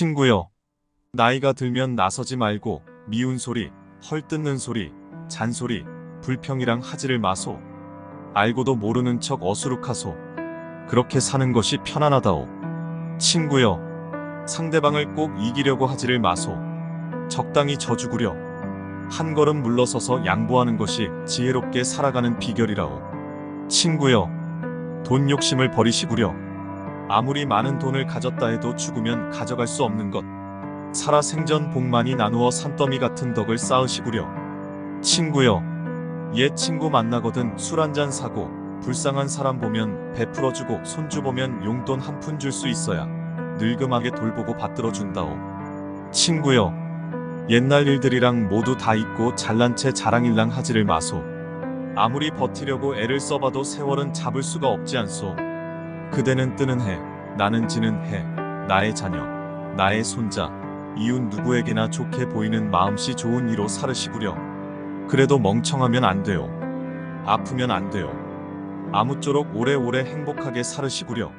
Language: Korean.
친구여, 나이가 들면 나서지 말고 미운 소리, 헐뜯는 소리, 잔소리, 불평이랑 하지를 마소. 알고도 모르는 척 어수룩하소. 그렇게 사는 것이 편안하다오. 친구여, 상대방을 꼭 이기려고 하지를 마소. 적당히 져주구려. 한 걸음 물러서서 양보하는 것이 지혜롭게 살아가는 비결이라오. 친구여, 돈 욕심을 버리시구려. 아무리 많은 돈을 가졌다 해도 죽으면 가져갈 수 없는 것. 살아 생전 복 많이 나누어 산더미 같은 덕을 쌓으시구려. 친구여, 옛 친구 만나거든 술 한 잔 사고 불쌍한 사람 보면 베풀어주고 손주 보면 용돈 한 푼 줄 수 있어야 늙음하게 돌보고 받들어 준다오. 친구여, 옛날 일들이랑 모두 다 잊고 잘난 채 자랑일랑 하지를 마소. 아무리 버티려고 애를 써봐도 세월은 잡을 수가 없지 않소. 그대는 뜨는 해, 나는 지는 해, 나의 자녀, 나의 손자, 이웃 누구에게나 좋게 보이는 마음씨 좋은 이로 살으시구려. 그래도 멍청하면 안 돼요. 아프면 안 돼요. 아무쪼록 오래오래 행복하게 살으시구려.